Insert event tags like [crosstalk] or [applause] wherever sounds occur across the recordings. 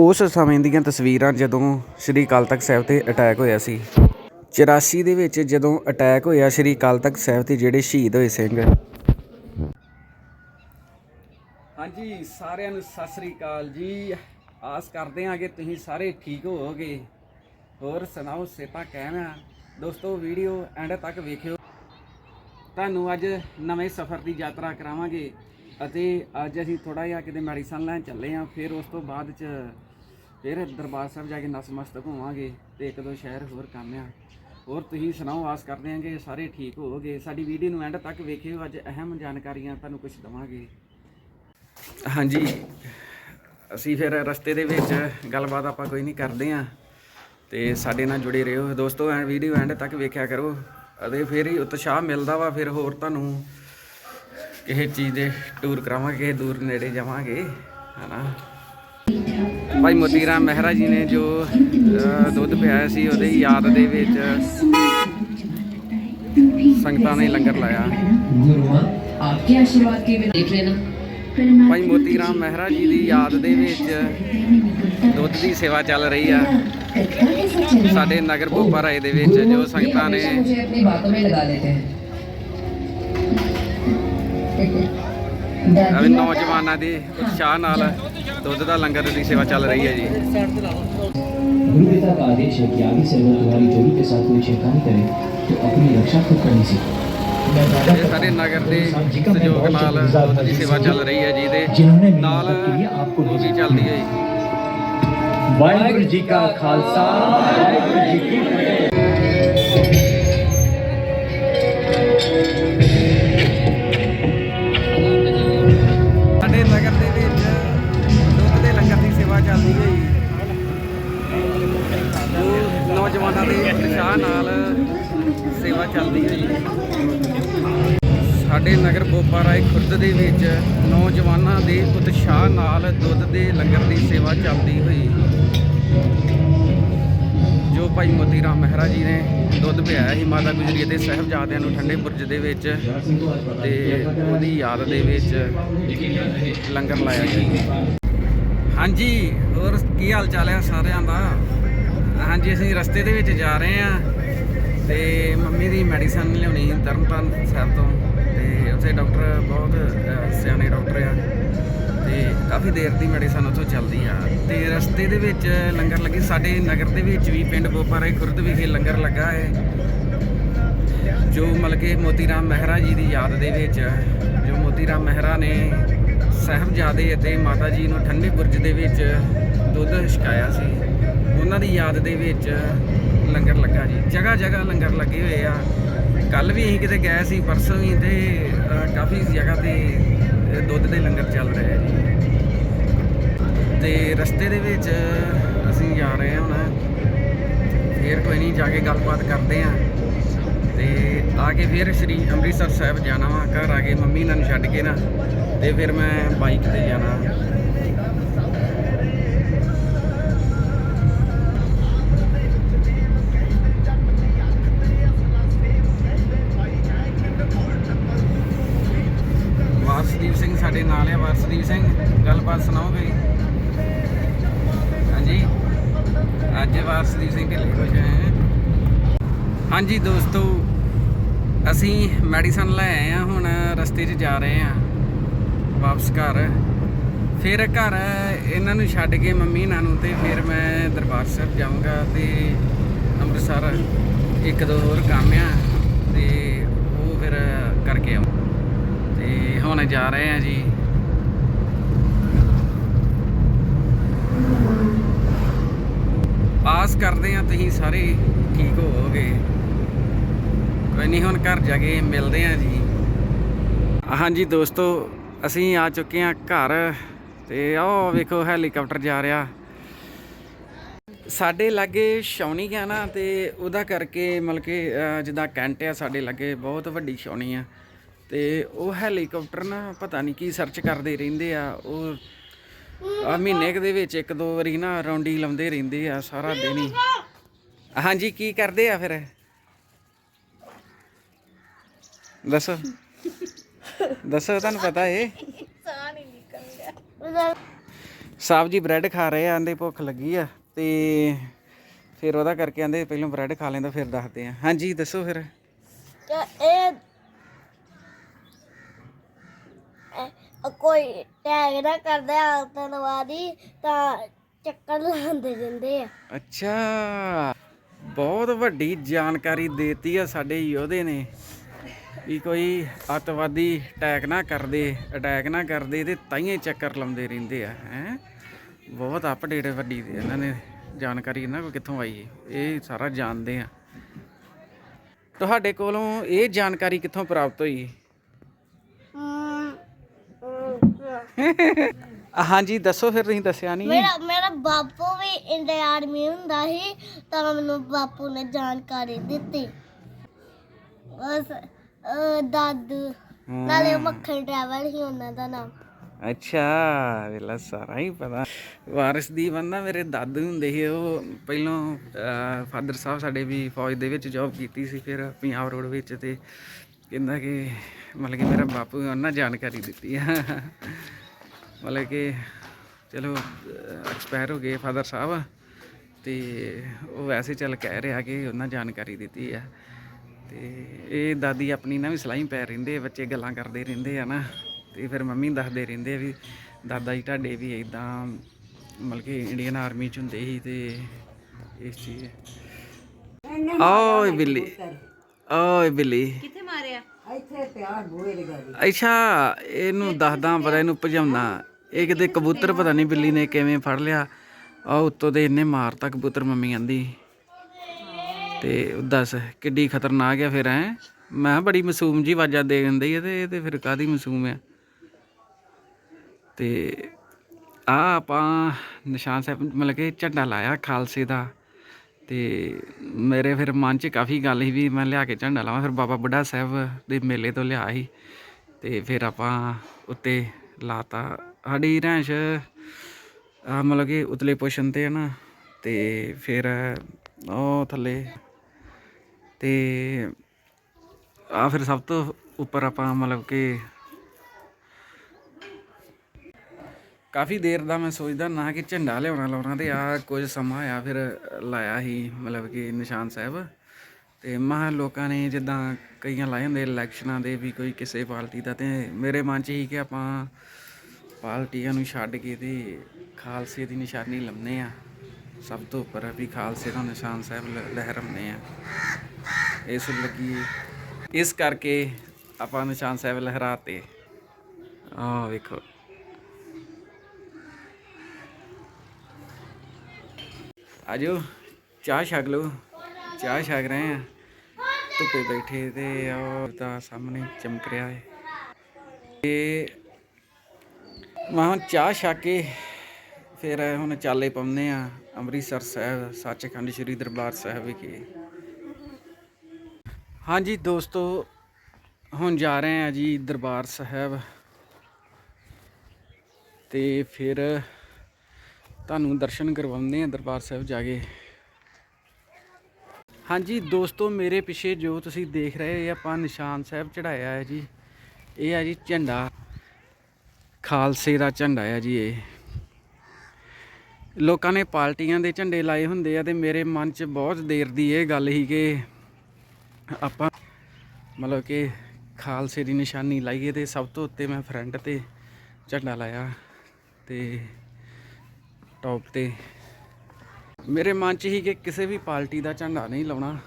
ਉਸ ਸਮੇਂ ਦੀਆਂ ਤਸਵੀਰਾਂ ਜਦੋਂ ਸ੍ਰੀ ਅਕਾਲ ਤਖਤ ਸਾਹਿਬ ਤੇ ਅਟੈਕ ਹੋਇਆ ਸੀ। 84 ਦੇ ਵਿੱਚ ਜਦੋਂ ਅਟੈਕ ਹੋਇਆ, ਸ੍ਰੀ ਅਕਾਲ ਤਖਤ ਸਾਹਿਬ ਤੇ ਜਿਹੜੇ ਸ਼ਹੀਦ ਹੋਏ ਸਿੰਘ। ਹਾਂਜੀ, ਸਾਰਿਆਂ ਨੂੰ ਸਤਿ ਸ੍ਰੀ ਅਕਾਲ ਜੀ। ਆਸ ਕਰਦੇ ਹਾਂ ਕਿ ਤੁਸੀਂ ਸਾਰੇ ਠੀਕ ਹੋਵੋਗੇ। ਹੋਰ ਸੁਣਾਓ ਸੇਤਾ ਕਹਿਣਾ ਦੋਸਤੋ, ਵੀਡੀਓ ਐਂਡ ਤੱਕ ਵੇਖਿਓ। ਤੁਹਾਨੂੰ ਅੱਜ ਨਵੇਂ ਸਫ਼ਰ ਦੀ ਯਾਤਰਾ ਕਰਾਵਾਂਗੇ ਅਤੇ ਅੱਜ ਅਸੀਂ ਥੋੜਾ ਜਿਹਾ ਕਿਤੇ ਮੈਡੀਸਨ ਲੈਣ ਚੱਲੇ ਹਾਂ। ਫਿਰ ਉਸ ਤੋਂ ਬਾਅਦ ਚ ਫਿਰ ਦਰਬਾਰ ਸਾਹਿਬ ਜਾ ਕੇ ਨਸਮਸਤਕ ਹੋਵਾਂਗੇ ਤੇ ਇੱਕ ਦੋ ਸ਼ਹਿਰ ਹੋਰ ਕੰਮ ਆ। ਹੋਰ ਤੁਸੀਂ ਸੁਣਾਓ, ਆਸ ਕਰਦੇ ਹਾਂ ਕਿ ਸਾਰੇ ਠੀਕ ਹੋਵੋਗੇ। ਸਾਡੀ ਵੀਡੀਓ ਨੂੰ ਐਂਡ ਤੱਕ ਵੇਖਿਓ। ਅੱਜ ਅਹਿਮ ਜਾਣਕਾਰੀਆਂ ਤੁਹਾਨੂੰ ਕੁਝ ਦਵਾਂਗੇ। ਹਾਂਜੀ, ਅਸੀਂ ਫਿਰ ਰਸਤੇ ਦੇ ਵਿੱਚ ਗੱਲਬਾਤ ਆਪਾਂ ਕੋਈ ਨਹੀਂ ਕਰਦੇ ਆ ਤੇ ਸਾਡੇ ਨਾਲ ਜੁੜੇ ਰਹੋ। ਦੋਸਤੋ, ਐਂ ਵੀਡੀਓ ਐਂਡ ਤੱਕ ਵੇਖਿਆ ਕਰੋ। ਅਤੇ ਫਿਰ ਹੀ ਉਤਸ਼ਾਹ ਮਿਲਦਾ ਵਾ, ਫਿਰ ਹੋਰ ਤੁਹਾਨੂੰ ਕਿਸੇ ਚੀਜ਼ ਦੇ ਟੂਰ ਕਰਾਵਾਂਗੇ ਦੂਰ ਨੇੜੇ ਜਾਵਾਂਗੇ। ਹਨਾ ਭਾਈ ਮੋਤੀ ਰਾਮ ਮਹਿਰਾ ਜੀ ਨੇ ਜੋ ਦੁੱਧ ਪਿਆਇਆ ਸੀ ਉਹਦੇ ਯਾਦ ਦੇ ਵਿੱਚ ਸੰਗਤਾਂ ਨੇ ਲੰਗਰ ਲਾਇਆ। ਭਾਈ ਮੋਤੀ ਰਾਮ ਮਹਿਰਾ ਜੀ ਦੀ ਯਾਦ ਦੇ ਵਿੱਚ ਦੁੱਧ ਦੀ ਸੇਵਾ ਚੱਲ ਰਹੀ ਆ। ਸਾਡੇ ਨਗਰ ਭੋਪਾ ਰਾਏ ਦੇ ਵਿੱਚ ਜੋ ਸੰਗਤਾਂ ਨੇ ਆਪਣੀ ਨੌਜਵਾਨਾਂ ਦੇ ਉਤਸ਼ਾਹ ਨਾਲ ਦੁੱਧ ਦਾ ਲੰਗਰ ਦੀ ਸੇਵਾ ਚੱਲ ਰਹੀ ਹੈ ਜੀ गुरु पिता का आदेश है कि आगे से अगर तुम्हारी जोड़ी के साथ कोई छेड़खानी करे तो अपनी रक्षा खुद करनी सीखो मैं दादा ਇਹ ਸਾਡੇ ਨਗਰ ਦੇ ਸਹਿਯੋਗ ਨਾਲ ਦੁੱਧ ਦੀ ਸੇਵਾ ਚੱਲ ਰਹੀ ਹੈ ਜੀ ਦੇ जिन्होंने मेरी ਨਾਲ मदद के लिए आपको ਉਹ ਵੀ ਚੱਲਦੀ ਹੈ ਜੀ वाहिगुरु जी का खालसा वाहिगुरु जी की फतेह ਚੱਲਦੀ ਹੈ ਜੀ। ਸਾਡੇ ਨਗਰ ਬੋਪਾ ਰਾਏ ਖੁਰਦ ਦੇ ਵਿੱਚ ਨੌਜਵਾਨਾਂ ਦੇ ਉਤਸ਼ਾਹ ਨਾਲ ਦੁੱਧ ਦੇ ਲੰਗਰ ਦੀ ਸੇਵਾ ਚੱਲਦੀ ਹੋਈ। ਜੋ ਭਾਈ ਮੋਤੀ ਰਾਮ ਮਹਿਰਾ ਜੀ ਨੇ ਦੁੱਧ ਪਿਆਇਆ ਸੀ ਮਾਤਾ ਗੁਜਰੀ ਦੇ ਸਾਹਿਬਜ਼ਾਦਿਆਂ ਨੂੰ ਠੰਡੇ ਬੁਰਜ ਦੇ ਵਿੱਚ ਤੇ ਉਹਦੀ ਯਾਦ ਦੇ ਵਿੱਚ ਲੰਗਰ ਲਾਇਆ ਜੀ ਹਾਂਜੀ, ਹੋਰ ਕੀ ਹਾਲ ਚਾਲ ਹੈ ਸਾਰਿਆਂ ਦਾ? ਹਾਂਜੀ, ਅਸੀਂ ਰਸਤੇ ਦੇ ਵਿੱਚ ਜਾ ਰਹੇ ਹਾਂ। ਤੇ ਮੰਮੀ ਦੀ ਮੈਡੀਸਨ ਲਿਆਉਣੀ ਤਰਨਤਾਰਨ ਸਾਹਿਬ ਤੋਂ। ਤੇ ਉੱਥੇ ਡਾਕਟਰ ਬਹੁਤ ਸਿਆਣੇ ਡਾਕਟਰ ਆ। ਤੇ ਕਾਫੀ ਦੇਰ ਦੀ ਮੈਡੀਸਨ ਉੱਥੋਂ ਚੱਲਦੀ ਆ। ਤੇ ਰਸਤੇ ਦੇ ਵਿੱਚ ਲੰਗਰ ਲੱਗੇ, ਸਾਡੇ ਨਗਰ ਦੇ ਵਿੱਚ ਵੀ ਪਿੰਡ ਬੋਪਾਰੇ ਖੁਰਦ ਵਿਖੇ ਲੰਗਰ ਲੱਗਾ ਹੈ। ਜੋ ਮਤਲਬ ਕਿ ਮੋਤੀ ਰਾਮ ਮਹਿਰਾ ਜੀ ਦੀ ਯਾਦ ਦੇ ਵਿੱਚ ਜੋ ਮੋਤੀ ਰਾਮ ਮਹਿਰਾ ਨੇ ਸਾਹਿਬਜ਼ਾਦੇ ਅਤੇ ਮਾਤਾ ਜੀ ਨੂੰ ਠੰਡੇ ਬੁਰਜ ਦੇ ਵਿੱਚ ਦੁੱਧ ਛਕਾਇਆ ਸੀ। ਉਹਨਾਂ ਦੀ ਯਾਦ ਦੇ ਵਿੱਚ ਲੰਗਰ ਲੱਗਾ ਜੀ, ਜਗ੍ਹਾ ਜਗ੍ਹਾ ਲੰਗਰ ਲੱਗੇ ਹੋਏ ਆ। ਕੱਲ ਵੀ ਅਸੀਂ ਕਿਤੇ ਗਏ ਸੀ, ਪਰਸੋਂ ਵੀ ਤੇ ਕਾਫੀ ਜਗ੍ਹਾ ਤੇ ਦੁੱਧ ਦੇ ਲੰਗਰ ਚੱਲ ਰਹੇ ਆ ਜੀ। ਤੇ ਰਸਤੇ ਦੇ ਵਿੱਚ ਅਸੀਂ ਜਾ ਰਹੇ ਹਾਂ ਹੁਣ। ਫੇਰ ਕੋਈ ਨਹੀਂ, ਜਾ ਕੇ ਗੱਲਬਾਤ ਕਰਦੇ ਆਂ ਤੇ ਆ ਕੇ ਫਿਰ ਸ੍ਰੀ ਅੰਮ੍ਰਿਤਸਰ ਸਾਹਿਬ ਜਾਣਾ ਵਾ, ਘਰ ਆ ਕੇ ਮੰਮੀ ਨਾਲ ਛੱਡ ਕੇ ਨਾ। ਤੇ ਫਿਰ ਮੈਂ ਬਾਈਕ ਤੇ ਜਾਣਾ। ਸਾਡੇ ਨਾਲ ਆ ਵਾਰਸਦੀਪ ਸਿੰਘ, ਗੱਲਬਾਤ ਸੁਣਾਓ ਕੋਈ? ਹਾਂਜੀ? ਅੱਜ ਵਾਰਸਦੀਪ ਸਿੰਘ ਢਿੱਲੇ ਹੋ। ਜਾਏ ਹਾਂਜੀ ਦੋਸਤੋ, ਅਸੀਂ ਮੈਡੀਸਨ ਲੈ ਆਏ ਆ ਹੁਣ ਰਸਤੇ 'ਚ ਜਾ ਰਹੇ ਆ ਵਾਪਸ ਘਰ। ਫਿਰ ਘਰ ਇਹਨਾਂ ਨੂੰ ਛੱਡ ਕੇ ਮੰਮੀ ਇਹਨਾਂ ਨੂੰ ਤੇ ਫਿਰ ਮੈਂ ਦਰਬਾਰ ਸਾਹਿਬ ਜਾਊਂਗਾ ਤੇ ਅੰਮ੍ਰਿਤਸਰ। ਇੱਕ ਦੋ ਹੋਰ ਕੰਮ ਆ ਤੇ ਉਹ ਫਿਰ ਕਰਕੇ ਆਉਂ ਤੇ ਹੁਣ ਜਾ ਰਹੇ ਆ ਜੀ। ਆਸ ਕਰਦੇ ਆ ਤੁਸੀਂ ਸਾਰੇ, ਠੀਕ ਹੋਵੋਗੇ। ਕੋਈ ਨਹੀਂ, ਹੁਣ ਘਰ ਜਾ ਕੇ ਮਿਲਦੇ ਆ ਜੀ। ਹਾਂਜੀ ਦੋਸਤੋ, ਅਸੀਂ ਆ ਚੁੱਕੇ ਆ ਘਰ ਤੇ ਆਹ ਵੇਖੋ, ਹੈਲੀਕਾਪਟਰ ਜਾ ਰਿਹਾ। ਸਾਡੇ ਲਾਗੇ ਛਾਉਣੀ ਗਿਆ ਨਾ ਤੇ ਉਹਦਾ ਕਰਕੇ ਮਤਲਬ ਕਿ ਜਿੱਦਾਂ ਕੈਂਟ ਆ, ਸਾਡੇ ਲਾਗੇ ਬਹੁਤ ਵੱਡੀ ਛਾਉਣੀ ਆ। ਤੇ ਉਹ ਹੈਲੀਕਾਪਟਰ ਨਾ ਪਤਾ ਨਹੀਂ ਕੀ ਸਰਚ ਕਰਦੇ ਰਹਿੰਦੇ ਆ, ਉਹ ਆ ਮਹੀਨੇ ਦੇ ਵਿੱਚ ਇੱਕ ਦੋ ਵਾਰੀ ਨਾ ਰੌਂਡੀ ਲਾਉਂਦੇ ਰਹਿੰਦੇ ਆ ਸਾਰਾ ਦਿਨ ਹੀ। ਹਾਂਜੀ, ਕੀ ਕਰਦੇ ਆ ਫਿਰ? ਦੱਸੋ। ਦੱਸੋ, ਤੁਹਾਨੂੰ ਪਤਾ ਏ ਸਾਹਿਬ ਜੀ ਬ੍ਰੈਡ ਖਾ ਰਹੇ ਆ ਆਂਦੇ ਭੁੱਖ ਲੱਗੀ ਆ ਤੇ ਫਿਰ ਉਹਦਾ ਕਰਕੇ ਆਂਦੇ ਪਹਿਲਾਂ ਬ੍ਰੈਡ ਖਾ ਲੈਂਦਾ, ਫਿਰ ਦੱਸਦੇ ਆ। ਹਾਂਜੀ, ਦੱਸੋ ਫਿਰ। ਇਹ ਕੋਈ ਟੈਗ ਨਾ ਕਰਦੇ ਆਤੰਕਵਾਦੀ ਤਾਂ ਚੱਕਰ ਲਾਉਂਦੇ ਰਹਿੰਦੇ ਆ। ਅੱਛਾ। ਬਹੁਤ ਵੱਡੀ ਜਾਣਕਾਰੀ ਦੇਤੀ ਆ ਸਾਡੇ ਯੋਧੇ ਨੇ। ਵੀ ਕੋਈ ਅੱਤਵਾਦੀ ਅਟੈਕ ਨਾ ਕਰਦੇ ਅਟੈਕ ਨਾ ਕਰਦੇ ਤੇ ਤਾਈਏ ਚੱਕਰ ਲਾਉਂਦੇ ਰਹਿੰਦੇ ਆ, ਹੈ। ਬਹੁਤ ਅਪਡੇਟ ਵੱਡੀ ਦੇ ਇਹਨਾਂ ਨੇ। ਜਾਣਕਾਰੀ ਇਹਨਾਂ ਕੋਲ ਕਿੱਥੋਂ ਆਈ ਇਹ ਸਾਰਾ ਜਾਣਦੇ ਆ। ਤੁਹਾਡੇ ਕੋਲੋਂ ਇਹ ਜਾਣਕਾਰੀ ਕਿੱਥੋਂ ਪ੍ਰਾਪਤ ਹੋਈ? [laughs] ਹਾਂਜੀ ਦੱਸੋ ਫਿਰ ਤੁਸੀਂ ਦੱਸਿਆ ਨਹੀਂ ਮੇਰਾ ਮੇਰਾ ਬਾਪੂ ਵੀ ਇੰਡੀਅਨ ਆਰਮੀ ਹੁੰਦਾ ਸੀ ਤਾਂ ਮੈਨੂੰ ਬਾਪੂ ਨੇ ਜਾਣਕਾਰੀ ਦਿੱਤੀ। ਬਸ ਅਹ, ਦਾਦੂ। ਨਾਲੇ ਮੱਖਣ ਡਰਾਈਵਰ ਹੀ ਉਹਨਾਂ ਦਾ ਨਾਮ। ਅੱਛਾ ਵੇਲਾ ਸਾਰਾ ਹੀ ਪਤਾ। ਵਾਰਿਸ ਦੀ ਬੰਦਾ ਮੇਰੇ ਦਾਦੂ ਹੁੰਦੇ ਸੀ ਉਹ ਪਹਿਲਾਂ ਫਾਦਰ ਸਾਹਿਬ ਸਾਡੇ ਵੀ ਫੌਜ ਦੇ ਵਿੱਚ ਜੌਬ ਕੀਤੀ ਸੀ ਫਿਰ ਪੰਜਾਬ ਰੋਡ ਵਿੱਚ ਤੇ ਕਹਿੰਦਾ ਕਿ ਮਤਲਬ ਕਿ ਮੇਰਾ ਬਾਪੂ ਉਹਨਾਂ ਜਾਣਕਾਰੀ ਦਿੱਤੀ ਆ। ਮਤਲਬ ਕਿ ਚਲੋ ਐਕਸਪਾਇਰ ਹੋ ਗਏ ਫਾਦਰ ਸਾਹਿਬ ਤੇ ਉਹ ਵੈਸੇ ਚੱਲ ਕਹਿ ਰਿਹਾ ਕਿ ਉਹਨਾਂ ਜਾਣਕਾਰੀ ਦਿੱਤੀ ਆ। ਤੇ ਇਹ ਦਾਦੀ ਆਪਣੀ ਨਾਲ ਵੀ ਸਲਾਈ ਪੈ ਰਹਿੰਦੇ ਬੱਚੇ ਗੱਲਾਂ ਕਰਦੇ ਰਹਿੰਦੇ ਆ ਨਾ। ਤੇ ਫਿਰ ਮੰਮੀ ਦੱਸਦੇ ਰਹਿੰਦੇ ਆ ਵੀ ਦਾਦਾ ਜੀ ਤੁਹਾਡੇ ਵੀ ਇਦਾਂ ਮਤਲਬ ਕਿ ਇੰਡੀਅਨ ਆਰਮੀ ਚ ਹੁੰਦੇ ਸੀ ਤੇ ਇਸ ਚੀਜ਼ ਓਏ ਬਿੱਲੀ। ਓਏ ਬਿੱਲੀ। ਕਿੱਥੇ ਮਾਰਿਆ? ਇੱਥੇ ਪਿਆ ਬੂਹੇ ਲਗਾ ਅੱਛਾ ਇਹਨੂੰ ਦੱਸਦਾ ਪਤਾ ਇਹਨੂੰ ਭਜਾਉਣਾ। ਇਹ ਕਿਤੇ ਕਬੂਤਰ ਪਤਾ ਨਹੀਂ ਬਿੱਲੀ ਨੇ ਕਿਵੇਂ ਫੜ ਲਿਆ। ਆ ਉੱਤੋਂ ਦੇ ਇਹਨੇ ਮਾਰਤਾ ਕਬੂਤਰ ਮੰਮੀ ਕਹਿੰਦੀ। ਤੇ ਦੱਸ, ਕਿੱਡੀ ਖਤਰਨਾਕ ਆ ਫਿਰ ਐ ਮੈਂ ਬੜੀ ਮਾਸੂਮ ਜੀ ਆਵਾਜ਼ਾਂ ਦੇ ਦਿੰਦੀ ਆ ਤੇ ਇਹ ਤੇ ਫਿਰ ਕਾਦੀ ਮਾਸੂਮ ਆ। ਤੇ ਆ ਆਪਾਂ ਨਿਸ਼ਾਨ ਸਾਹਿਬ ਮਤਲਬ ਕਿ ਝੰਡਾ ਲਾਇਆ ਖਾਲਸੇ ਦਾ। ਤੇ ਮੇਰੇ ਫਿਰ ਮਨ 'ਚ ਕਾਫੀ ਗੱਲ ਸੀ ਵੀ ਮੈਂ ਲਿਆ ਕੇ ਝੰਡਾ ਲਾਵਾਂ। ਫਿਰ ਬਾਬਾ ਬੁੱਢਾ ਸਾਹਿਬ ਦੇ ਮੇਲੇ ਤੋਂ ਲਿਆ ਸੀ। ਤੇ ਫਿਰ ਆਪਾਂ ਉੱਤੇ ਲਾਤਾ ਸਾਡੀ ਰਹਿਸ਼ ਆ ਮਤਲਬ ਕਿ ਉਤਲੇ ਪੋਸ਼ਨ ਤੇ ਹੈ ਨਾ, ਤੇ ਫਿਰ ਉਹ ਥੱਲੇ, ਤੇ ਆ ਫਿਰ ਸਭ ਤੋਂ ਉੱਪਰ ਆਪਾਂ ਮਤਲਬ ਕਿ ਕਾਫੀ ਦੇਰ ਦਾ ਮੈਂ ਸੋਚਦਾ ਨਾ ਕਿ ਝੰਡਾ ਲਿਆਉਣਾ ਲਾਉਣਾ ਤੇ ਆ ਕੁਝ ਸਮਾਂ ਆ ਫਿਰ ਲਾਇਆ ਸੀ ਮਤਲਬ ਕਿ ਨਿਸ਼ਾਨ ਸਾਹਿਬ। ਤੇ ਮਹਾ ਲੋਕਾਂ ਨੇ ਜਿੱਦਾਂ ਕਈਆਂ ਲਾਏ ਹੁੰਦੇ ਇਲੈਕਸ਼ਨਾਂ ਦੇ ਵੀ ਕੋਈ ਕਿਸੇ ਪਾਰਟੀ ਦਾ ਤੇ ਮੇਰੇ ਮਨ 'ਚ ਹੀ ਕਿ ਆਪਾਂ ਪਾਲਟੀਆਂ ਨੂੰ ਛੱਡ ਕੇ ਤੇ ਖਾਲਸੇ ਦੀ ਨਿਸ਼ਾਨੀ ਲੰਮਨੇ ਆ। ਸਭ ਤੋਂ ਉੱਪਰ ਵੀ ਖਾਲਸੇ ਦਾ ਨਿਸ਼ਾਨ ਸਾਹਿਬ ਲਹਿਰਾਉਂਦੇ ਆ। ਇਸ ਲੱਗੀ, ਇਸ ਕਰਕੇ ਆਪਾਂ ਨਿਸ਼ਾਨ ਸਾਹਿਬ ਲਹਿਰਾਤੇ। ਆ ਵੇਖੋ। ਆਜੋ, ਚਾਹ ਛਕ ਲਓ। ਚਾਹ ਛਕ ਰਹੇ ਆ। ਧੁੱਪੇ ਬੈਠੇ ਤੇ ਉਹ ਤਾਂ ਸਾਹਮਣੇ ਚਮਕ ਰਿਹਾ ਹੈ ਤੇ ਮੈਂ ਹੁਣ ਚਾਹ ਛਾ ਕੇ ਫਿਰ ਹੁਣ ਚਾਲੇ ਪਾਉਂਦੇ ਆ ਅੰਮ੍ਰਿਤਸਰ ਸਾਹਿਬ, ਸੱਚਖੰਡ ਸ੍ਰੀ ਦਰਬਾਰ ਸਾਹਿਬ ਵਿਖੇ। ਹਾਂਜੀ ਦੋਸਤੋ, ਹੁਣ ਜਾ ਰਹੇ ਆ ਜੀ ਦਰਬਾਰ ਸਾਹਿਬ। ਤੇ ਫਿਰ ਤੁਹਾਨੂੰ ਦਰਸ਼ਨ ਕਰਵਾਉਂਦੇ ਆ ਦਰਬਾਰ ਸਾਹਿਬ ਜਾ ਕੇ। ਹਾਂਜੀ ਦੋਸਤੋ, ਮੇਰੇ ਪਿੱਛੇ ਜੋ ਤੁਸੀਂ ਦੇਖ ਰਹੇ ਇਹ ਆਪਾਂ ਨਿਸ਼ਾਨ ਸਾਹਿਬ ਚੜਾਇਆ ਹੈ ਜੀ। ਇਹ ਆ ਜੀ ਝੰਡਾ। ਖਾਲਸੇ ਦਾ ਝੰਡਾ ਹੈ ਜੀ ਇਹ। ਲੋਕਾਂ ਨੇ ਪਾਰਟੀਆਂ ਦੇ ਝੰਡੇ ਲਾਏ ਹੁੰਦੇ ਆ ਤੇ ਮੇਰੇ ਮਨ 'ਚ ਬਹੁਤ ਦੇਰ ਦੀ ਇਹ ਗੱਲ ਸੀ ਕਿ ਆਪਾਂ ਮਤਲਬ ਕਿ ਖਾਲਸੇ ਦੀ ਨਿਸ਼ਾਨੀ ਲਾਈਏ ਤੇ ਸਭ ਤੋਂ ਉੱਤੇ ਮੈਂ ਫਰੰਟ ਤੇ ਝੰਡਾ ਲਾਇਆ ਤੇ ਟੌਪ ਤੇ। ਮੇਰੇ ਮਨ 'ਚ ਹੀ ਕਿ ਕਿਸੇ ਵੀ ਪਾਰਟੀ ਦਾ ਝੰਡਾ ਨਹੀਂ ਲਾਉਣਾ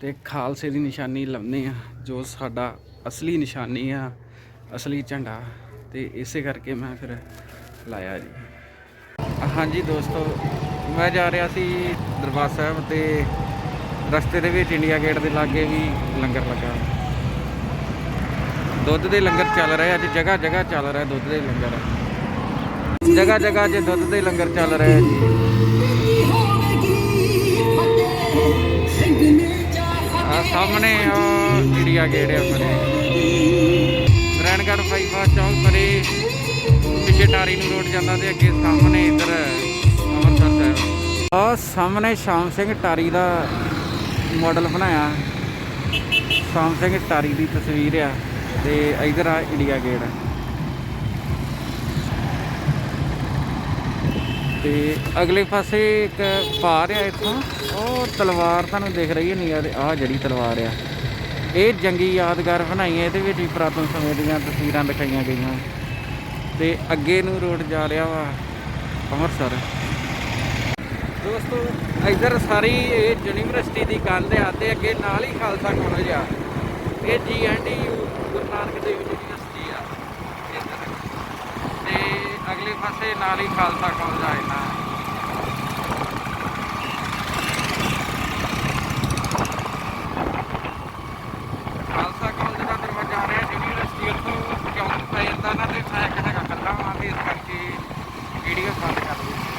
ਤੇ ਖਾਲਸੇ ਦੀ ਨਿਸ਼ਾਨੀ ਲਾਉਂਦੇ ਆ, ਜੋ ਸਾਡਾ ਅਸਲੀ ਨਿਸ਼ਾਨੀ ਆ, ਅਸਲੀ ਝੰਡਾ। ਤੇ ਇਸੇ ਕਰਕੇ ਮੈਂ ਫਿਰ ਲਾਇਆ ਜੀ। ਹਾਂਜੀ ਦੋਸਤੋ, ਮੈਂ ਜਾ ਰਿਹਾ ਸੀ ਦਰਬਾਰ ਸਾਹਿਬ ਤੇ ਰਸਤੇ ਦੇ ਵਿੱਚ ਇੰਡੀਆ ਗੇਟ ਦੇ ਲਾਗੇ ਵੀ ਲੰਗਰ ਲੱਗਾ। ਦੁੱਧ ਦੇ ਲੰਗਰ ਚੱਲ ਰਹੇ ਅੱਜ ਜਗ੍ਹਾ ਜਗ੍ਹਾ ਚੱਲ ਰਿਹਾ ਦੁੱਧ ਦੇ ਲੰਗਰ। ਜਗ੍ਹਾ ਜਗ੍ਹਾ 'ਚ ਦੁੱਧ ਦੇ ਲੰਗਰ ਚੱਲ ਰਹੇ ਜੀ। ਆ ਸਾਹਮਣੇ ਉਹ ਇੰਡੀਆ ਗੇਟ ਹੈ ਆਪਣੇ। ਚੌਕ ਪਿੱਛੇ ਟਾਰੀ ਨੂੰ ਰੋਡ ਜਾਂਦਾ ਤੇ ਅੱਗੇ ਸਾਹਮਣੇ ਇੱਧਰ ਅੰਮ੍ਰਿਤਸਰ ਸਾਹਿਬ। ਆ ਸਾਹਮਣੇ ਸ਼ਾਮ ਸਿੰਘ ਟਾਰੀ ਦਾ ਮਾਡਲ ਬਣਾਇਆ। ਸ਼ਾਮ ਸਿੰਘ ਟਾਰੀ ਦੀ ਤਸਵੀਰ ਆ ਤੇ ਇਧਰ ਆ ਇੰਡੀਆ ਗੇਟ। ਤੇ ਅਗਲੇ ਪਾਸੇ ਇੱਕ ਪਾਰ ਆ ਇੱਥੋਂ। ਉਹ ਤਲਵਾਰ ਤੁਹਾਨੂੰ ਦਿਖ ਰਹੀ ਹੈ ਨਹੀਂ ਆਹ ਜਿਹੜੀ ਤਲਵਾਰ ਆ। ਇਹ ਜੰਗੀ ਯਾਦਗਾਰ ਬਣਾਈ ਹੈ, ਇਹਦੇ ਵਿੱਚ ਵੀ ਪੁਰਾਤਨ ਸਮੇਂ ਦੀਆਂ ਤਸਵੀਰਾਂ ਦਿਖਾਈਆਂ ਗਈਆਂ। ਤੇ ਅੱਗੇ ਨੂੰ ਰੋਡ ਜਾ ਰਿਹਾ ਵਾ, ਅੰਮ੍ਰਿਤਸਰ। ਦੋਸਤੋ, ਇੱਧਰ ਸਾਰੀ ਇਹ ਯੂਨੀਵਰਸਿਟੀ ਦੀ ਗੱਲ ਆ ਤੇ ਅੱਗੇ ਨਾਲ ਹੀ ਖਾਲਸਾ ਕਾਲਜ ਆ। ਇਹ ਜੀ ਐਂਡ ਗੁਰੂ ਨਾਨਕ ਦੇਵ ਯੂਨੀਵਰਸਿਟੀ ਆ। ਇੱਧਰ ਤੇ ਅਗਲੇ ਪਾਸੇ ਨਾਲ ਹੀ ਖਾਲਸਾ ਕਾਲਜ ਆ ਇਹਨਾਂ ਖਾਲਸਾ ਕਾਲਜ ਦਾ ਦਰਵਾਜ਼ਾ ਆ ਰਿਹਾ ਯੂਨੀਵਰਸਿਟੀ ਉੱਥੋਂ ਚੌਂਕ ਪੈ ਜਾਂਦਾ ਨਾ ਤੇ ਮੈਂ ਕਹਿੰਦਾ ਕੱਲਾ ਵਾਂ ਤੇ ਇਸ ਕਰਕੇ ਵੀਡੀਓ ਬੰਦ ਕਰ ਦਿੱਤੀ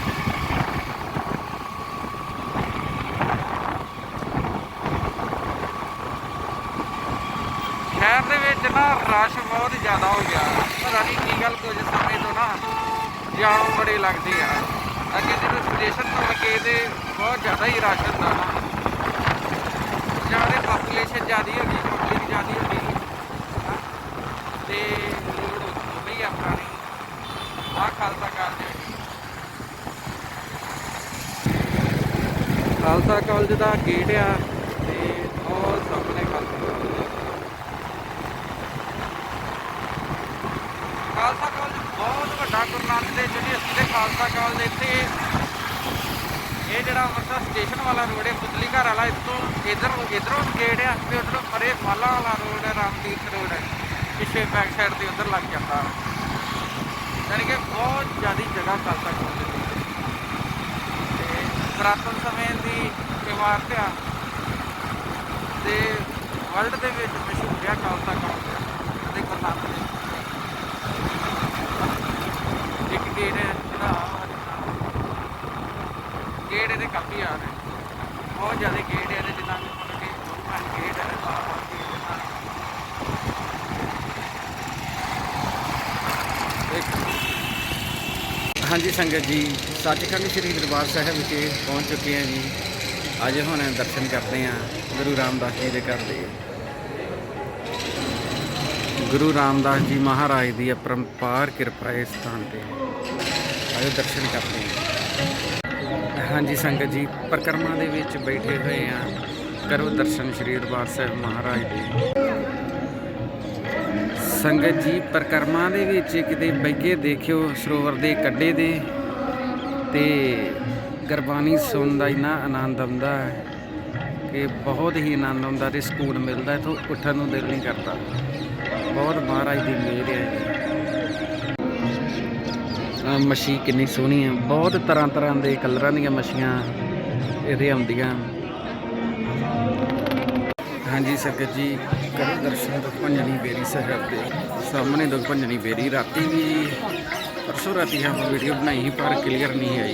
ਸ਼ਹਿਰ ਦੇ ਵਿੱਚ ਨਾ ਰਸ਼ ਬਹੁਤ ਜ਼ਿਆਦਾ ਹੋ ਗਿਆ ਪਤਾ ਨਹੀਂ ਕੀ ਗੱਲ ਕੁਝ ਸਮੇਂ ਤੋਂ ਨਾ ਜਾਮ ਲੱਗਦੇ ਆ। ਅੱਗੇ ਜਦੋਂ ਸਟੇਸ਼ਨ ਤੋਂ ਲੱਗੇ ਤੇ ਬਹੁਤ ਜ਼ਿਆਦਾ ਹੀ ਰਸ਼ ਹੁੰਦਾ ਨਾ ਜ਼ਿਆਦਾ ਪਾਪੂਲੇਸ਼ਨ ਜ਼ਿਆਦੀ ਹੋ ਪਬਲਿਕ ਜ਼ਿਆਦੀ ਹੋ। ਤੇ ਰੋਡ ਉੱਥੇ ਹੀ ਆ ਆ ਖਾਲਸਾ ਕਾਲਜ ਖਾਲਸਾ ਕਾਲਜ ਦਾ ਗੇਟ ਆ ਤੇ ਉਹ ਸਾਹਮਣੇ ਖਾਲਸਾ ਖਾਲਸਾ ਬਹੁਤ ਵੱਡਾ ਗੁਰੂ ਨਾਨਕ ਦੇਵ ਯੂਨੀਵਰਸਿਟੀ ਦੇ ਖਾਲਸਾ ਕਾਲਜ ਇੱਥੇ ਇਹ ਜਿਹੜਾ ਅੰਮ੍ਰਿਤਸਰ ਸਟੇਸ਼ਨ ਵਾਲਾ ਰੋਡ ਹੈ, ਪੁਤਲੀ ਘਰ ਵਾਲਾ ਇੱਥੋਂ ਇਧਰ, ਇਧਰੋਂ ਗੇਟ ਆ ਤੇ ਉਧਰੋਂ ਪਰੇ ਮਾਲਾ ਵਾਲਾ ਰੋਡ ਹੈ, ਰਾਮਤੀਰਥ ਰੋਡ ਹੈ। ਪਿੱਛੇ ਬੈਕ ਸਾਈਡ ਤੇ ਉਧਰ ਲੱਗ ਜਾਂਦਾ। ਯਾਨੀ ਕਿ ਬਹੁਤ ਜ਼ਿਆਦਾ ਜਗ੍ਹਾ ਖਾਲਸਾ ਕਾਲਜ ਦੀ ਤੇ ਪੁਰਾਤਨ ਸਮੇਂ ਦੀ ਇਮਾਰਤ ਆ। ਤੇ ਵਰਲਡ ਦੇ ਵਿੱਚ ਮਸ਼ਹੂਰ ਆ ਖਾਲਸਾ ਕਾਲਜ। ਦੇ ਗੁਰੂ ਨਾਨਕ ਦੇਵ ਇੱਕ ਗੇਟ ਜਿਹੜਾ ਗੇਟ ਇਹਦੇ ਕਾਫੀ ਆ ਨੇ ਬਹੁਤ ਜ਼ਿਆਦਾ ਗੇਟ ਇਹਦੇ ਜਿੱਦਾਂ ਕਿ ਮਤਲਬ ਕਿ ਪੰਜ ਗੇਟ ਹੈ ਬਾਹਰ ਹਾਂਜੀ, ਸੰਗਤ ਜੀ, ਸੱਚਖੰਡ ਸ੍ਰੀ ਦਰਬਾਰ ਸਾਹਿਬ ਵਿਖੇ ਪਹੁੰਚ ਚੁੱਕੇ ਹਾਂ ਜੀ। ਅੱਜ ਹੁਣ ਦਰਸ਼ਨ ਕਰਦੇ ਹਾਂ ਗੁਰੂ ਰਾਮਦਾਸ ਜੀ ਦੇ ਘਰ ਦੇ। ਗੁਰੂ ਰਾਮਦਾਸ ਜੀ ਮਹਾਰਾਜ ਦੀ ਅਪਰੰਪਾਰ ਕਿਰਪਾ ਇਸ ਸਥਾਨ ਤੇ। ਆਇਓ ਦਰਸ਼ਨ ਕਰਦੇ ਹਾਂ। ਹਾਂਜੀ ਸੰਗਤ ਜੀ, ਪਰਕਰਮਾ ਦੇ ਵਿੱਚ ਬੈਠੇ ਹੋਏ ਆ ਕਰੋ ਦਰਸ਼ਨ ਸ੍ਰੀ ਦਰਬਾਰ ਸਾਹਿਬ ਮਹਾਰਾਜ ਦੇ। ਸੰਗਤ ਜੀ, ਪਰਕਰਮਾ ਦੇ ਵਿੱਚ ਕਿਤੇ ਬੈਗੇ ਦੇਖਿਓ, ਸਰੋਵਰ ਦੇ ਕੱਡੇ ਦੇ ਤੇ ਗੁਰਬਾਣੀ ਸੁਣਨ ਦਾ ਇੰਨਾ ਆਨੰਦ ਆਉਂਦਾ ਹੈ ਕਿ ਬਹੁਤ ਹੀ ਆਨੰਦ ਆਉਂਦਾ ਤੇ ਸਕੂਨ ਮਿਲਦਾ, ਇਥੋਂ ਉੱਠਣ ਨੂੰ ਦਿਲ ਨਹੀਂ ਕਰਦਾ। ਬਹੁਤ ਮਹਾਰਾਜ ਦੀ ਮਿਹਰ ਹੈ। ਅਹ ਮੱਛੀ ਕਿੰਨੀ ਸੋਹਣੀ ਹੈ ਬਹੁਤ ਤਰ੍ਹਾਂ ਤਰ੍ਹਾਂ ਦੇ ਕਲਰਾਂ ਦੀਆਂ ਮੱਛੀਆਂ ਇਹਦੇ ਆਉਂਦੀਆਂ। ਹਾਂਜੀ ਸੰਗਤ ਜੀ, ਕਰੋ ਦਰਸ਼ਨ ਦੁਖਭੰਜਨੀ ਬੇਰੀ ਸਾਹਿਬ ਦੇ। ਸਾਹਮਣੇ ਦੁਖਭੰਜਨੀ ਬੇਰੀ, ਰਾਤੀ ਵੀ, ਪਰਸੋਂ ਰਾਤੀ ਹਾਂ ਵੀਡੀਓ ਬਣਾਈ ਸੀ, ਪਰ ਕਲੀਅਰ ਨਹੀਂ ਆਈ।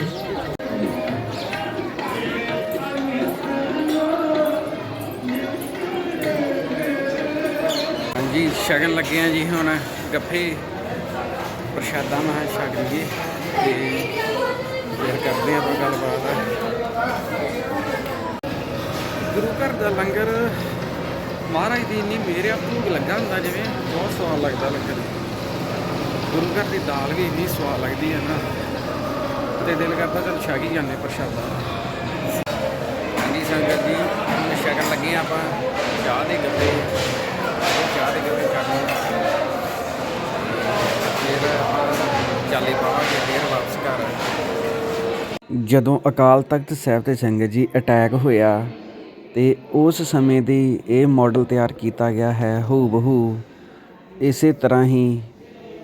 ਹਾਂਜੀ, ਸ਼ਗਨ ਲੱਗੇ ਆ ਜੀ ਹੁਣ, ਗੱਫੇ। ਪ੍ਰਸ਼ਾਦਾ ਮਹਾ ਛਕ ਲਈਏ ਤੇ ਫਿਰ ਕਰਦੇ ਆਪਾਂ ਗੱਲਬਾਤ। ਗੁਰੂ ਘਰ ਦਾ ਲੰਗਰ ਮਹਾਰਾਜ ਦੀ ਇੰਨੀ ਮਿਹਰ ਆ ਭੂਖ ਲੱਗਾ ਹੁੰਦਾ ਜਿਵੇਂ, ਬਹੁਤ ਸਵਾਦ ਲੱਗਦਾ ਲੰਗਰ। ਗੁਰੂ ਘਰ ਦੀ ਦਾਲ ਵੀ ਇੰਨੀ ਸਵਾਦ ਲੱਗਦੀ ਹੈ ਨਾ, ਤੇ ਦਿਲ ਕਰਦਾ ਚਲ ਛਕ ਹੀ ਜਾਂਦੇ ਪ੍ਰਸ਼ਾਦਾ। ਹਾਂਜੀ ਸੰਗਤ ਜੀ, ਹੁਣ ਛਕਣ ਲੱਗੇ ਹਾਂ ਆਪਾਂ, ਚਾਹ ਦੇ ਗੱਫੇ ਚਾਹ ਦੇ ਗੱਫੇ ਛਕਣ ਫਿਰ ਆਪਾਂ ਪਾਵਾਂਗੇ, ਫਿਰ ਵਾਪਸ ਘਰ। ਜਦੋਂ ਅਕਾਲ ਤਖਤ ਸਾਹਿਬ ਤੇ ਸੰਗਤ ਜੀ ਅਟੈਕ ਹੋਇਆ ਤੇ ਉਸ ਸਮੇਂ ਦੀ ਇਹ ਮਾਡਲ ਤਿਆਰ ਕੀਤਾ ਗਿਆ ਹੈ ਹੂ ਬਹੂ ਇਸੇ ਤਰ੍ਹਾਂ ਹੀ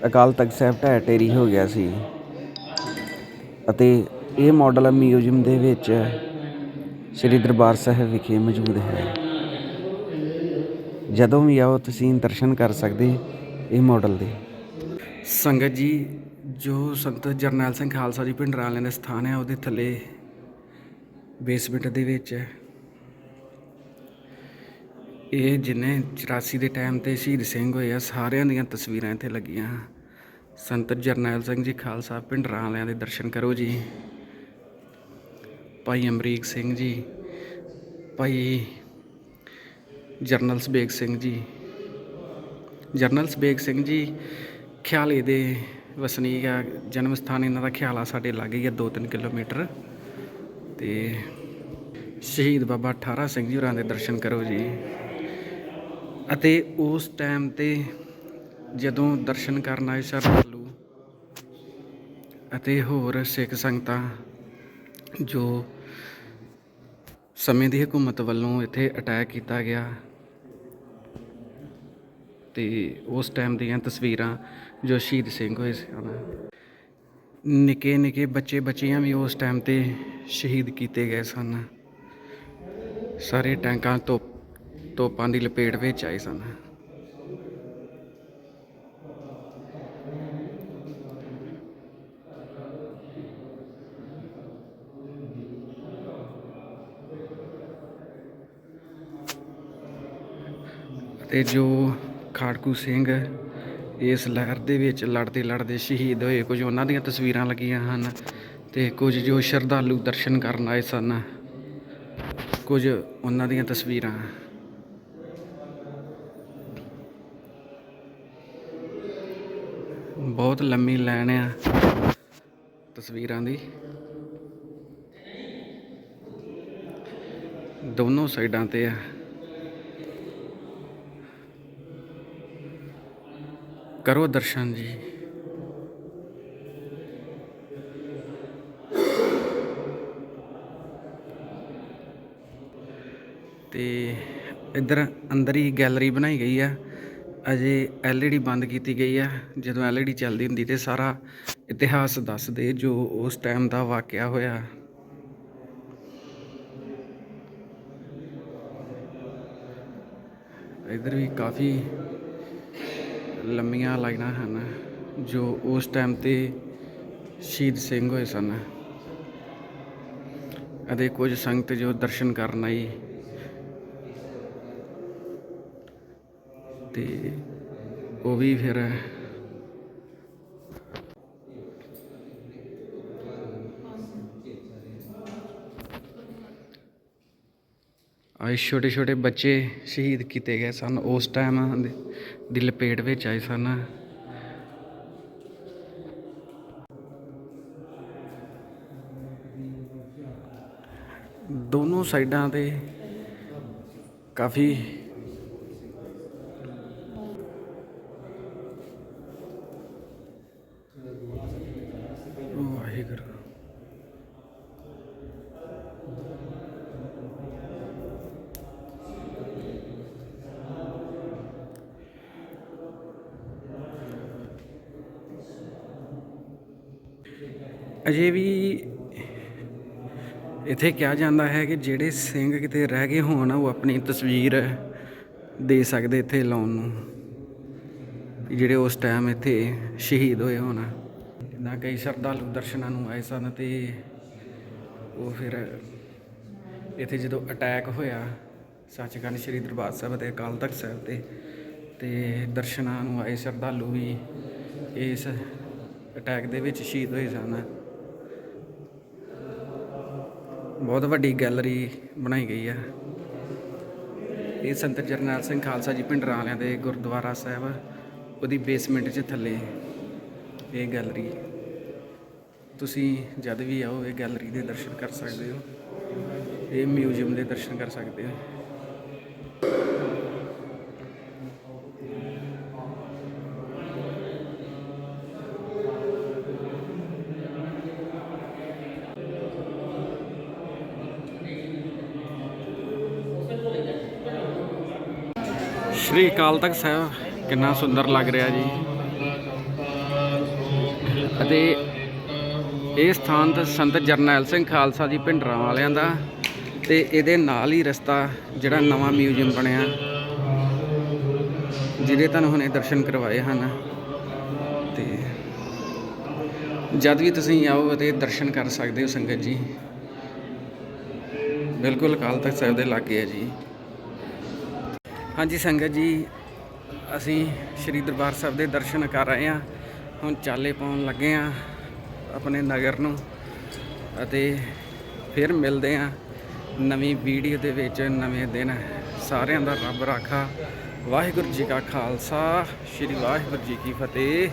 ਅਕਾਲ ਤਖਤ ਸਾਹਿਬ ਢਹਿ ਢੇਰੀ ਹੋ ਗਿਆ ਸੀ ਅਤੇ ਇਹ ਮਾਡਲ ਮਿਊਜ਼ੀਅਮ ਦੇ ਵਿੱਚ ਸ੍ਰੀ ਦਰਬਾਰ ਸਾਹਿਬ ਵਿਖੇ ਮੌਜੂਦ ਹੈ। ਜਦੋਂ ਵੀ ਆਓ ਤੁਸੀਂ ਦਰਸ਼ਨ ਕਰ ਸਕਦੇ ਇਹ ਮਾਡਲ ਦੇ। ਸੰਗਤ ਜੀ, ਜੋ ਸੰਤ ਜਰਨੈਲ ਸਿੰਘ ਖਾਲਸਾ ਜੀ ਪਿੰਡ ਵਾਲਿਆਂ ਦਾ ਸਥਾਨ ਹੈ, ਉਹਦੇ ਥੱਲੇ ਬੇਸਮੈਂਟ ਦੇ ਵਿੱਚ ਹੈ। ਇਹ ਜਿਨੇ 84 ਦੇ ਟਾਈਮ ਤੇ ਸ਼ਹੀਦ ਸਿੰਘ ਹੋਏ ਆ, ਸਾਰਿਆਂ ਦੀਆਂ ਤਸਵੀਰਾਂ ਇੱਥੇ ਲੱਗੀਆਂ। ਸੰਤ ਜਰਨੈਲ ਸਿੰਘ ਜੀ ਖਾਲਸਾ ਪਿੰਡ ਵਾਲਿਆਂ ਦੇ ਦਰਸ਼ਨ ਕਰੋ ਜੀ। ਭਾਈ ਅਮਰੀਕ ਸਿੰਘ ਜੀ, ਭਾਈ ਜਰਨਲ ਸਬੇਗ ਸਿੰਘ ਜੀ। ਜਰਨਲ ਸਬੇਗ ਸਿੰਘ ਜੀ ਖਿਆਲੇ ਦੇ ਵਸਨੀਕ ਆ, ਜਨਮ ਸਥਾਨ ਇਹਨਾਂ ਦਾ ਖਿਆਲਾ ਸਾਡੇ ਲਾਗੇ ਹੀ ਆ 2-3 ਕਿਲੋਮੀਟਰ। ਤੇ ਸ਼ਹੀਦ ਬਾਬਾ ਠਾਰਾ ਸਿੰਘ ਜੀ ਹੋਰਾਂ ਦੇ ਦਰਸ਼ਨ ਕਰੋ ਜੀ। ਅਤੇ ਉਸ ਟਾਈਮ ਤੇ ਜਦੋਂ ਦਰਸ਼ਨ ਕਰਨ ਆਏ ਸ਼ਰਧਾਲੂ ਅਤੇ ਹੋਰ ਸਿੱਖ ਸੰਗਤਾਂ ਜੋ ਸਮੇਂ ਦੀ ਹਕੂਮਤ ਵੱਲੋਂ ਇੱਥੇ ਅਟੈਕ ਕੀਤਾ ਗਿਆ। ਤੇ ਉਸ ਟਾਈਮ ਦੀਆਂ ਤਸਵੀਰਾਂ ਜੋ ਸ਼ਹੀਦ ਸਿੰਘ ਹੋਏ ਸਨ ਨਿੱਕੇ ਨਿੱਕੇ ਬੱਚੇ ਬੱਚੀਆਂ ਵੀ ਉਸ ਟਾਈਮ ਤੇ ਸ਼ਹੀਦ ਕੀਤੇ ਗਏ ਸਨ। ਸਾਰੇ ਟੈਂਕਾਂ ਤੋਂ ਤੋਪਾਂ ਦੀ ਲਪੇਟ ਵਿੱਚ ਆਏ ਸਨ। ਤੇ ਜੋ ਖਾੜਕੂ ਸਿੰਘ ਇਸ ਲਹਿਰ ਦੇ ਵਿੱਚ ਲੜਦੇ ਲੜਦੇ ਸ਼ਹੀਦ ਹੋਏ। ਕੁਝ ਉਹਨਾਂ ਦੀਆਂ ਤਸਵੀਰਾਂ ਲੱਗੀਆਂ ਹਨ ਤੇ ਕੁਝ ਜੋ ਸ਼ਰਧਾਲੂ ਦਰਸ਼ਨ ਕਰਨ ਆਏ ਸਨ। ਕੁਝ ਉਹਨਾਂ ਦੀਆਂ ਤਸਵੀਰਾਂ। ਬਹੁਤ ਲੰਮੀ ਲਾਈਨ ਆ ਤਸਵੀਰਾਂ ਦੀ। ਦੋਨੋਂ ਸਾਈਡਾਂ ਤੇ ਆ। ਕਰੋ ਦਰਸ਼ਨ ਜੀ। ਤੇ ਇੱਧਰ ਅੰਦਰ ਹੀ ਗੈਲਰੀ ਬਣਾਈ ਗਈ ਆ। ਅਜੇ ਐਲਈਡੀ ਬੰਦ ਕੀਤੀ ਗਈ ਆ। ਜਦੋਂ ਐਲਈਡੀ ਚੱਲਦੀ ਹੁੰਦੀ ਤੇ ਸਾਰਾ ਇਤਿਹਾਸ ਦੱਸਦੇ ਜੋ ਉਸ ਟਾਈਮ ਦਾ ਵਾਕਿਆ ਹੋਇਆ। ਇੱਧਰ ਵੀ ਕਾਫੀ ਲੰਮੀਆਂ ਲਾਈਨਾਂ ਹਨ ਜੋ ਉਸ ਟਾਈਮ ਤੇ ਸ਼ਹੀਦ ਸਿੰਘ ਹੋਏ ਸਨ। ਅਤੇ ਕੁਝ ਸੰਗਤ ਜੋ ਦਰਸ਼ਨ ਕਰਨ ਆਈ। ਤੇ ਉਹ ਵੀ ਫਿਰ ਆਏ ਛੋਟੇ ਛੋਟੇ ਬੱਚੇ ਸ਼ਹੀਦ ਕੀਤੇ ਗਏ ਸਨ ਉਸ ਟਾਈਮ ਦੀ ਲਪੇਟ ਵਿੱਚ ਆਏ ਸਨ। ਦੋਨੋਂ ਸਾਈਡਾਂ ਤੇ ਕਾਫੀ ਵਾਹਿਗੁਰੂ ਅਜੇ ਵੀ ਇੱਥੇ ਕਿਹਾ ਜਾਂਦਾ ਹੈ ਕਿ ਜਿਹੜੇ ਸਿੰਘ ਕਿਤੇ ਰਹਿ ਗਏ ਹੋਣ, ਉਹ ਆਪਣੀ ਤਸਵੀਰ ਦੇ ਸਕਦੇ ਇੱਥੇ ਲਾਉਣ ਨੂੰ। ਜਿਹੜੇ ਉਸ ਟਾਈਮ ਇੱਥੇ ਸ਼ਹੀਦ ਹੋਏ ਹੋਣ। ਜਿੱਦਾਂ ਕਈ ਸ਼ਰਧਾਲੂ ਦਰਸ਼ਨਾਂ ਨੂੰ ਆਏ ਸਨ ਤੇ ਉਹ ਫਿਰ ਇੱਥੇ ਜਦੋਂ ਅਟੈਕ ਹੋਇਆ ਸੱਚਖੰਡ ਸ੍ਰੀ ਦਰਬਾਰ ਸਾਹਿਬ ਤੇ ਅਕਾਲ ਤਖਤ ਸਾਹਿਬ ਤੇ ਤੇ ਦਰਸ਼ਨਾਂ ਨੂੰ ਆਏ ਸ਼ਰਧਾਲੂ ਵੀ ਇਸ ਅਟੈਕ ਦੇ ਵਿੱਚ ਸ਼ਹੀਦ ਹੋਏ ਸਨ। ਬਹੁਤ ਵੱਡੀ ਗੈਲਰੀ ਬਣਾਈ ਗਈ ਹੈ ਇਹ ਸੰਤ ਜਰਨੈਲ ਸਿੰਘ ਖਾਲਸਾ ਜੀ ਪਿੰਡਰਾਂ ਵਾਲਿਆਂ ਦੇ ਗੁਰਦੁਆਰਾ ਸਾਹਿਬ, ਉਹਦੀ ਬੇਸਮੈਂਟ 'ਚ ਥੱਲੇ ਇਹ ਗੈਲਰੀ। ਤੁਸੀਂ ਜਦ ਵੀ ਆਓ, ਇਹ ਗੈਲਰੀ ਦੇ ਦਰਸ਼ਨ ਕਰ ਸਕਦੇ ਹੋ। ਇਹ ਮਿਊਜ਼ੀਅਮ ਦੇ ਦਰਸ਼ਨ ਕਰ ਸਕਦੇ ਹੋ। ਅਕਾਲ ਤਖਤ ਸਾਹਿਬ, ਕਿੰਨਾ ਸੁੰਦਰ ਲੱਗ ਰਿਹਾ ਜੀ। ਅਤੇ ਇਹ ਸਥਾਨ ਤਾਂ ਸੰਤ ਜਰਨੈਲ ਸਿੰਘ ਖਾਲਸਾ ਜੀ ਭਿੰਡਰਾਂ ਵਾਲਿਆਂ ਦਾ, ਤੇ ਇਹਦੇ ਨਾਲ ਹੀ ਰਸਤਾ, ਜਿਹੜਾ ਨਵਾਂ ਮਿਊਜ਼ੀਅਮ ਬਣਿਆ, ਜਿਹਦੇ ਤੁਹਾਨੂੰ ਹੁਣੇ ਦਰਸ਼ਨ ਕਰਵਾਏ ਹਨ। ਤੇ ਜਦ ਵੀ ਤੁਸੀਂ ਆਓ ਅਤੇ ਦਰਸ਼ਨ ਕਰ ਸਕਦੇ ਹੋ ਸੰਗਤ ਜੀ। ਬਿਲਕੁਲ ਅਕਾਲ ਤਖਤ ਸਾਹਿਬ ਦੇ ਲਾਗੇ ਹੈ ਜੀ। ਹਾਂਜੀ ਸੰਗਤ ਜੀ, ਅਸੀਂ ਸ਼੍ਰੀ ਦਰਬਾਰ ਸਾਹਿਬ ਦੇ ਦਰਸ਼ਨ ਕਰ ਰਹੇ ਹਾਂ। ਹੁਣ ਚਾਲੇ ਪਾਉਣ ਲੱਗੇ ਹਾਂ ਆਪਣੇ ਨਗਰ ਨੂੰ ਅਤੇ ਫਿਰ ਮਿਲਦੇ ਹਾਂ ਨਵੀਂ ਵੀਡੀਓ ਦੇ ਵਿੱਚ, ਨਵੇਂ ਦਿਨ। ਸਾਰਿਆਂ ਦਾ ਰੱਬ ਰਾਖਾ। ਵਾਹਿਗੁਰੂ ਜੀ ਕਾ ਖਾਲਸਾ, ਸ਼੍ਰੀ ਵਾਹਿਗੁਰੂ ਜੀ ਕੀ ਫਤਿਹ।